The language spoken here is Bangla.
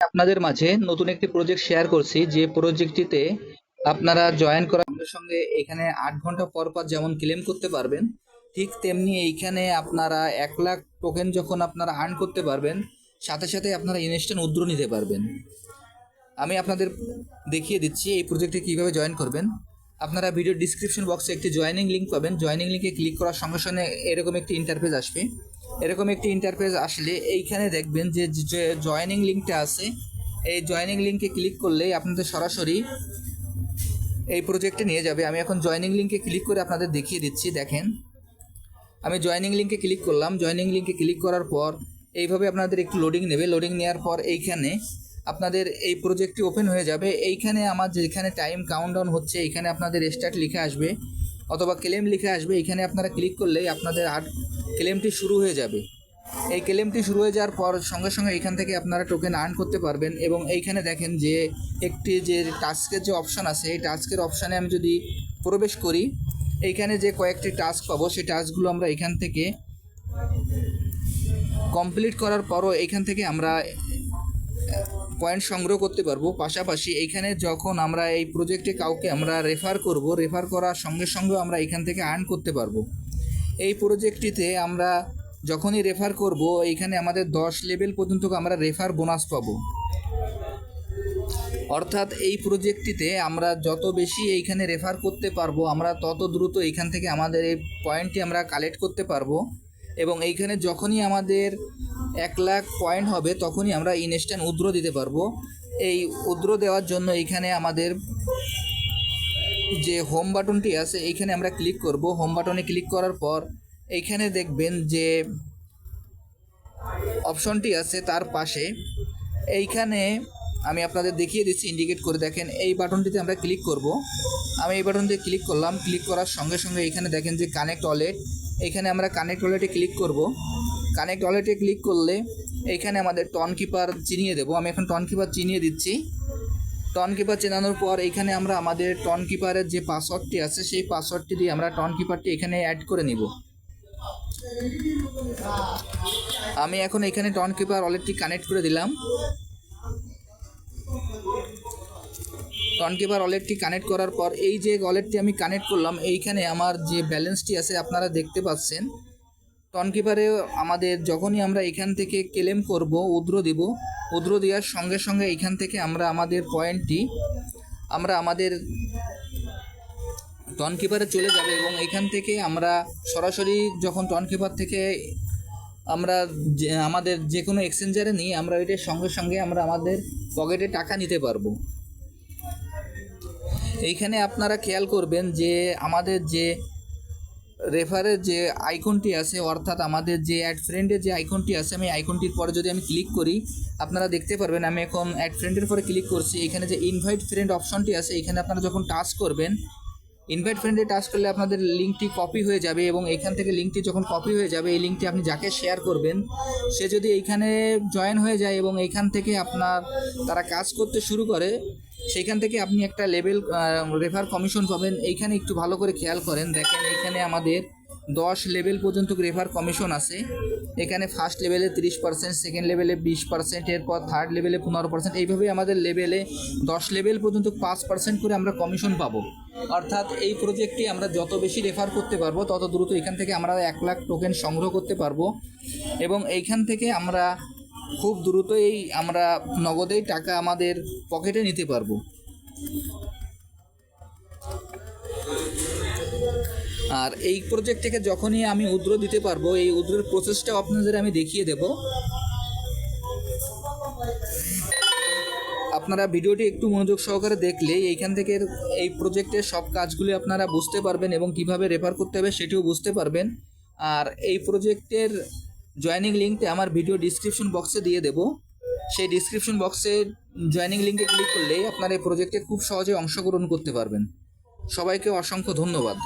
আপনাদের মাঝে নতুন একটি প্রজেক্ট শেয়ার করছি। যে প্রজেক্টটিতে আপনারা জয়েন করার সঙ্গে এখানে আট ঘণ্টা পর পর যেমন ক্লেম করতে পারবেন, ঠিক তেমনি এইখানে আপনারা এক লাখ টোকেন যখন আপনারা আর্ন করতে পারবেন, সাথে সাথে আপনারা ইনস্ট্যান্ট উদ্র নিতে পারবেন। আমি আপনাদের দেখিয়ে দিচ্ছি এই প্রজেক্টে কীভাবে জয়েন করবেন। আপনারা ভিডিও ডিসক্রিপশন বক্সে একটি জয়েনিং লিঙ্ক পাবেন। জয়েনিং লিঙ্কে ক্লিক করার সঙ্গে সঙ্গে এরকম একটি ইন্টারফেস আসবে। এরকম একটি ইন্টারফেস আসলে এইখানে দেখবেন যে জয়েনিং লিঙ্কটা আছে, এই জয়েনিং লিঙ্কে ক্লিক করলে আপনাদের সরাসরি এই প্রজেক্টে নিয়ে যাবে। আমি এখন জয়েনিং লিঙ্কে ক্লিক করে আপনাদের দেখিয়ে দিচ্ছি, দেখেন। আমি জয়েনিং লিঙ্কে ক্লিক করলাম। জয়েনিং লিঙ্কে ক্লিক করার পর এইভাবে আপনাদের একটু লোডিং নেবে। লোডিং নেওয়ার পর এইখানে আপনাদের এই প্রজেক্টটি ওপেন হয়ে যাবে। এইখানে আমার যেখানে টাইম কাউন্টডাউন হচ্ছে, এইখানে আপনাদের স্টার্ট লিখে আসবে অথবা ক্লেম লিখে আসবে। এখানে আপনারা ক্লিক করলেই আপনাদের আর ক্লেমটি শুরু হয়ে যাবে। এই ক্লেমটি শুরু হয়ে যাওয়ার পর সঙ্গে সঙ্গে এখান থেকে আপনারা টোকেন আর্ন করতে পারবেন এবং এইখানে দেখেন যে একটি যে টাস্কের যে অপশান আছে, এই টাস্কের অপশানে আমি যদি প্রবেশ করি, এইখানে যে কয়েকটি টাস্ক পাবো, সেই টাস্কগুলো আমরা এখান থেকে কমপ্লিট করার পরও এইখান থেকে আমরা পয়েন্ট সংগ্রহ করতে পারব। পাশাপাশি এইখানে যখন আমরা এই প্রজেক্টে কাউকে আমরা রেফার করব রেফার করার সঙ্গে সঙ্গে আমরা এখান থেকে আর্ন করতে পারব। এই প্রজেক্টটিতে আমরা যখনই রেফার করব, এইখানে আমাদের দশ লেভেল পর্যন্ত আমরা রেফার বোনাস পাবো। অর্থাৎ এই প্রজেক্টটিতে আমরা যত বেশি এইখানে রেফার করতে পারব, আমরা তত দ্রুত এইখান থেকে আমাদের এই পয়েন্টটি আমরা কালেক্ট করতে পারব এবং এইখানে যখনই আমাদের এক লাখ পয়েন্ট হবে, তখনই আমরা ইনস্ট্যান্ট উদ্র দিতে পারব। এই উদ্র দেওয়ার জন্য এইখানে আমাদের যে হোম বাটনটি আছে, এইখানে আমরা ক্লিক করব। হোম বাটনে ক্লিক করার পর এইখানে দেখবেন যে অপশনটি আছে তার পাশে। এইখানে আমি আপনাদের দেখিয়ে দিচ্ছি ইন্ডিকেট করে দেখেন, এই বাটনটিতে আমরা ক্লিক করব। আমি এই বাটনটিতে ক্লিক করলাম। ক্লিক করার সঙ্গে সঙ্গে এখানে দেখেন যে কানেক্ট ওয়ালেট এখানে আমরা কানেক্ট ওয়ালেটে ক্লিক করব। কানেক্ট ওয়ালেটে ক্লিক করলে এইখানে আমাদের টন কিপার চিনিয়ে দেবো। আমি এখন টন কিপার চিনিয়ে দিচ্ছি। টন কিপার চেনানোর পর এখানে আমরা আমাদের টন কিপারের যে পাসওয়ার্ডটি আছে, সেই পাসওয়ার্ডটি দিয়ে আমরা টন কিপারটি এখানে অ্যাড করে নিব। আমি এখন এখানে টন কিপার কানেক্ট করে দিলাম। টন কিপার কানেক্ট করার পর এই যে ওয়ালেটটি আমি কানেক্ট করলাম, এইখানে আমার যে ব্যালেন্সটি আছে, আপনারা দেখতে পাচ্ছেন। টন কিপারে আমাদের যখনই আমরা এখান থেকে ক্লেম করব, উদ্র দিব, উদ্র দেওয়ার সঙ্গে সঙ্গে এখান থেকে আমরা আমাদের পয়েন্টটি, আমরা আমাদের টন কিপারে চলে যাবে এবং এখান থেকে আমরা সরাসরি যখন টন কিপার থেকে আমরা আমাদের যে কোনো এক্সচেঞ্জারে নিই আমরা ওইটার সঙ্গে সঙ্গে আমরা আমাদের পকেটে টাকা নিতে পারব। এইখানে আপনারা খেয়াল করবেন যে আমাদের যে রেফারের যে আইকনটি আছে, অর্থাৎ আমাদের যে অ্যাড ফ্রেন্ডের যে আইকনটি আছে, আমি আইকনটির পরে যদি আমি ক্লিক করি, আপনারা দেখতে পারবেন আমি এখন অ্যাড ফ্রেন্ডের পরে ক্লিক করছি। এখানে যে ইনভাইট ফ্রেন্ড অপশনটি আছে, এখানে আপনারা যখন টাচ করবেন ইনভাইট ফ্রেন্ডে টাচ করলে আপনাদের লিঙ্কটি কপি হয়ে যাবে এবং এখান থেকে লিঙ্কটি যখন কপি হয়ে যাবে, এই লিঙ্কটি আপনি যাকে শেয়ার করবেন, সে যদি এইখানে জয়েন হয়ে যায় এবং এইখান থেকে আপনার, তারা কাজ করতে শুরু করে সেইখান থেকে আপনি একটা লেভেল রেফার কমিশন পাবেন। এইখানে একটু ভালো করে খেয়াল করেন। দেখেন, এইখানে আমাদের দশ লেভেল পর্যন্ত রেফার কমিশন আছে। এখানে ফার্স্ট লেভেলে তিরিশ পার্সেন্ট সেকেন্ড লেভেলে বিশ পার্সেন্ট এরপর থার্ড লেভেলে পনেরো পার্সেন্ট এইভাবে আমাদের লেভেলে দশ লেভেল পর্যন্ত পাঁচ পার্সেন্ট করে আমরা কমিশন পাবো। অর্থাৎ এই প্রজেক্টটি আমরা যত বেশি রেফার করতে পারব, তত দ্রুত এখান থেকে আমরা এক লাখ টোকেন সংগ্রহ করতে পারব। এবং এইখান থেকে আমরা খুব দ্রুতই আমরা নগদেই টাকা আমাদের পকেটে নিতে পারব। আর এই প্রজেক্ট থেকে যখনই আমি উদ্র দিতে পারব, এই উদ্রের প্রসেসটাও আপনাদের আমি দেখিয়ে দেব। আপনারা ভিডিওটি একটু মনোযোগ সহকারে দেখলে এইখান থেকে এই প্রজেক্টের সব কাজগুলি আপনারা বুঝতে পারবেন এবং কীভাবে রেফার করতে হবে সেটিও বুঝতে পারবেন। আর এই প্রজেক্টের জয়েনিং লিঙ্কটি আমার ভিডিও ডিসক্রিপশন বক্সে দিয়ে দেবো। সেই ডিসক্রিপশন বক্সে জয়নিং লিঙ্কে ক্লিক করলেই আপনারা এই প্রজেক্টে খুব সহজে অংশগ্রহণ করতে পারবেন। সবাইকে অসংখ্য ধন্যবাদ।